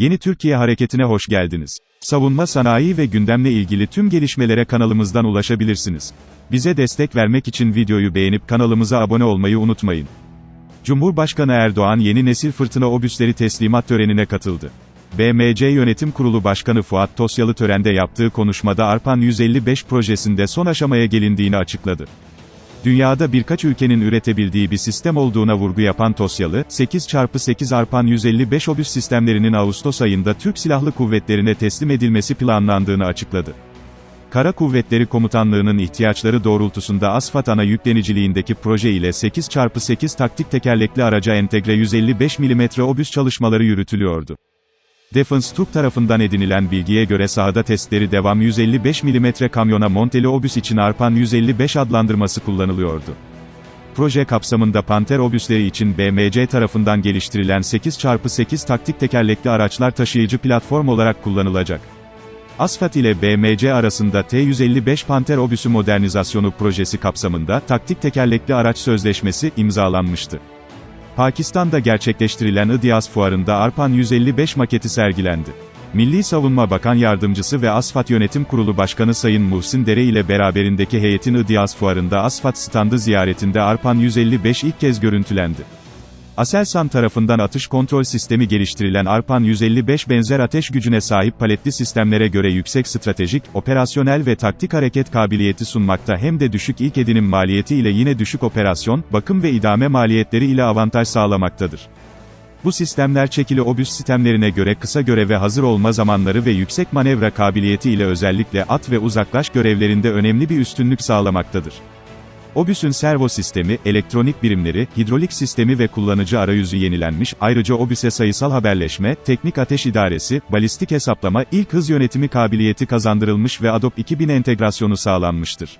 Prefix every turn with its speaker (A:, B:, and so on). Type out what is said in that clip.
A: Yeni Türkiye Hareketi'ne hoş geldiniz. Savunma sanayi ve gündemle ilgili tüm gelişmelere kanalımızdan ulaşabilirsiniz. Bize destek vermek için videoyu beğenip kanalımıza abone olmayı unutmayın. Cumhurbaşkanı Erdoğan yeni nesil fırtına obüsleri teslimat törenine katıldı. BMC Yönetim Kurulu Başkanı Fuat Tosyalı törende yaptığı konuşmada Arpan 155 projesinde son aşamaya gelindiğini açıkladı. Dünyada birkaç ülkenin üretebildiği bir sistem olduğuna vurgu yapan Tosyalı, 8x8 Arpan 155 obüs sistemlerinin Ağustos ayında Türk Silahlı Kuvvetlerine teslim edilmesi planlandığını açıkladı. Kara Kuvvetleri Komutanlığı'nın ihtiyaçları doğrultusunda ASFAT ana yükleniciliğindeki proje ile 8x8 taktik tekerlekli araca entegre 155 mm obüs çalışmaları yürütülüyordu. Defense Türk tarafından edinilen bilgiye göre sahada testleri devam 155 mm kamyona monteli obüs için Arpan 155 adlandırması kullanılıyordu. Proje kapsamında Panter obüsleri için BMC tarafından geliştirilen 8x8 taktik tekerlekli araçlar taşıyıcı platform olarak kullanılacak. Asfat ile BMC arasında T-155 Panter obüsü modernizasyonu projesi kapsamında taktik tekerlekli araç sözleşmesi imzalanmıştı. Pakistan'da gerçekleştirilen İDİAS fuarında Arpan 155 maketi sergilendi. Milli Savunma Bakan Yardımcısı ve Asfat Yönetim Kurulu Başkanı Sayın Muhsin Dere ile beraberindeki heyetin İDİAS fuarında Asfat standı ziyaretinde Arpan 155 ilk kez görüntülendi. Aselsan tarafından atış kontrol sistemi geliştirilen Arpan 155 benzer ateş gücüne sahip paletli sistemlere göre yüksek stratejik, operasyonel ve taktik hareket kabiliyeti sunmakta hem de düşük ilk edinim maliyeti ile yine düşük operasyon, bakım ve idame maliyetleri ile avantaj sağlamaktadır. Bu sistemler çekili obüs sistemlerine göre kısa göreve hazır olma zamanları ve yüksek manevra kabiliyeti ile özellikle at ve uzaklaş görevlerinde önemli bir üstünlük sağlamaktadır. Obüs'ün servo sistemi, elektronik birimleri, hidrolik sistemi ve kullanıcı arayüzü yenilenmiş, ayrıca Obüs'e sayısal haberleşme, teknik ateş idaresi, balistik hesaplama, ilk hız yönetimi kabiliyeti kazandırılmış ve Adobe 2000 entegrasyonu sağlanmıştır.